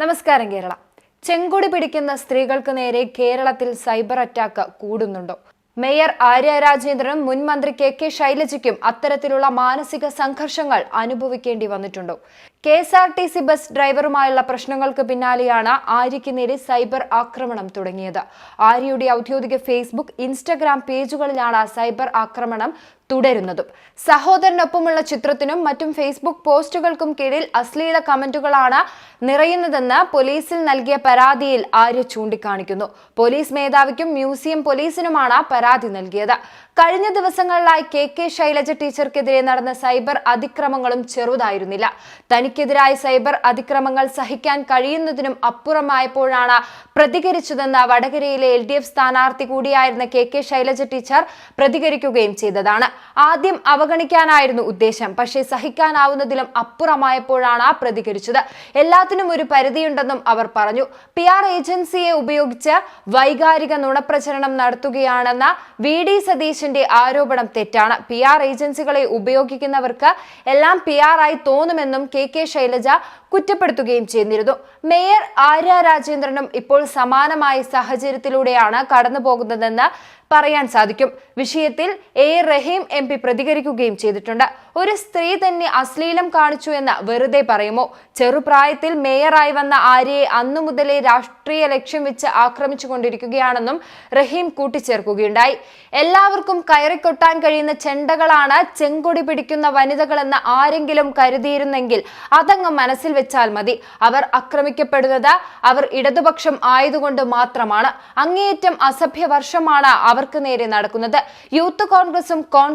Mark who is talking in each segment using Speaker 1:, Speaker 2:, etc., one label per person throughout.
Speaker 1: നമസ്കാരം കേരള. ചെങ്കൊടി പിടിക്കുന്ന സ്ത്രീകൾക്ക് നേരെ കേരളത്തിൽ സൈബർ അറ്റാക്ക് കൂടുന്നുണ്ടോ? മേയർ ആര്യ രാജേന്ദ്രനും മുൻ മന്ത്രി കെ കെ ശൈലജയ്ക്കും അത്തരത്തിലുള്ള മാനസിക സംഘർഷങ്ങൾ അനുഭവിക്കേണ്ടി വന്നിട്ടുണ്ടോ? K S R T C bus ഡ്രൈവറുമായുള്ള പ്രശ്നങ്ങൾക്ക് പിന്നാലെയാണ് ആര്യയ്ക്ക് നേരെ സൈബർ ആക്രമണം തുടങ്ങിയത്. ആര്യയുടെ ഔദ്യോഗിക ഫേസ്ബുക്ക് ഇൻസ്റ്റഗ്രാം പേജുകളിലാണ് സൈബർ ആക്രമണം തുടരുന്നതും. സഹോദരനൊപ്പമുള്ള ചിത്രത്തിനും മറ്റും ഫേസ്ബുക്ക് പോസ്റ്റുകൾക്കും കീഴിൽ അശ്ലീല കമന്റുകളാണ് നിറയുന്നതെന്ന് പോലീസിൽ നൽകിയ പരാതിയിൽ ആര്യ ചൂണ്ടിക്കാണിക്കുന്നു. പോലീസ് മേധാവിക്കും മ്യൂസിയം പോലീസിനുമാണ് പരാതി നൽകിയത്. കഴിഞ്ഞ ദിവസങ്ങളിലായി കെ കെ ശൈലജ ടീച്ചർക്കെതിരെ നടന്ന സൈബർ അതിക്രമങ്ങളും ചെറുതായിരുന്നില്ല. തനിക്കെതിരായ സൈബർ അതിക്രമങ്ങൾ സഹിക്കാൻ കഴിയുന്നതിനും അപ്പുറമായപ്പോഴാണ് പ്രതികരിച്ചതെന്ന് വടകരയിലെ എൽ ഡി എഫ് സ്ഥാനാർത്ഥി കൂടിയായിരുന്ന കെ കെ ശൈലജ ടീച്ചർ പ്രതികരിക്കുകയും ചെയ്തതാണ്. ആദ്യം അവഗണിക്കാനായിരുന്നു ഉദ്ദേശം. പക്ഷേ സഹിക്കാനാവുന്നതിലും അപ്പുറമായപ്പോഴാണ് പ്രതികരിച്ചത്. എല്ലാത്തിനും ഒരു പരിധിയുണ്ടെന്നും അവർ പറഞ്ഞു. പി ആർ ഏജൻസിയെ ഉപയോഗിച്ച് വൈകാരിക നുണപ്രചരണം നടത്തുകയാണെന്ന വി ഡി സതീശന്റെ ആരോപണം തെറ്റാണ്. പി ആർ ഏജൻസികളെ ഉപയോഗിക്കുന്നവർക്ക് എല്ലാം പി ആർ ആയി തോന്നുമെന്നും കെ കെ ശൈലജ കുറ്റപ്പെടുത്തുകയും ചെയ്തിരുന്നു. മേയർ ആര്യ രാജേന്ദ്രനും ഇപ്പോൾ സമാനമായ സാഹചര്യത്തിലൂടെയാണ് കടന്നു പോകുന്നതെന്ന് പറയാൻ സാധിക്കും. വിഷയത്തിൽ എ റഹീം എം പി പ്രതികരിക്കുകയും ചെയ്തിട്ടുണ്ട്. ഒരു സ്ത്രീ തന്നെ അശ്ലീലം കാണിച്ചു എന്ന് വെറുതെ പറയുമോ? ചെറുപ്രായത്തിൽ മേയറായി വന്ന ആര്യയെ അന്നു മുതലേ രാഷ്ട്രീയ ലക്ഷ്യം വെച്ച് ആക്രമിച്ചു കൊണ്ടിരിക്കുകയാണെന്നും റഹീം കൂട്ടിച്ചേർക്കുകയുണ്ടായി. എല്ലാവർക്കും കയറിക്കൊട്ടാൻ കഴിയുന്ന ചെണ്ടകളാണ് ചെങ്കൊടി പിടിക്കുന്ന വനിതകളെന്ന് ആരെങ്കിലും കരുതിയിരുന്നെങ്കിൽ അതങ്ങ് മനസ്സിൽ വെച്ചാൽ മതി. അവർ ആക്രമിക്കപ്പെടുന്നത് അവർ ഇടതുപക്ഷം ആയതുകൊണ്ട് മാത്രമാണ്. അങ്ങേയറ്റം അസഭ്യ വർഷമാണ് അവർക്ക് നേരെ നടക്കുന്നത്. യൂത്ത് കോൺഗ്രസും കോൺഗ്രസും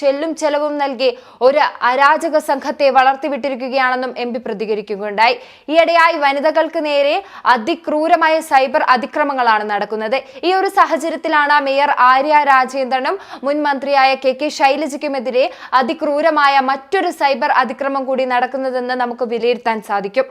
Speaker 1: ചെല്ലും ചെലവും നൽകി ഒരു അരാജക സംഘത്തെ വളർത്തിവിട്ടിരിക്കുകയാണെന്നും എം പി പ്രതികരിക്കുകയുണ്ടായി. ഈയിടെയായി വനിതകൾക്ക് നേരെ അതിക്രൂരമായ സൈബർ അതിക്രമങ്ങളാണ് നടക്കുന്നത്. ഈ ഒരു സാഹചര്യത്തിലാണ് മേയർ ആര്യ രാജേന്ദ്രനും മുൻ മന്ത്രിയായ കെ കെ ശൈലജയ്ക്കുമെതിരെ അതിക്രൂരമായ മറ്റൊരു സൈബർ അതിക്രമം കൂടി നടക്കുന്നതെന്ന് നമുക്ക് വിലയിരുത്താൻ സാധിക്കും.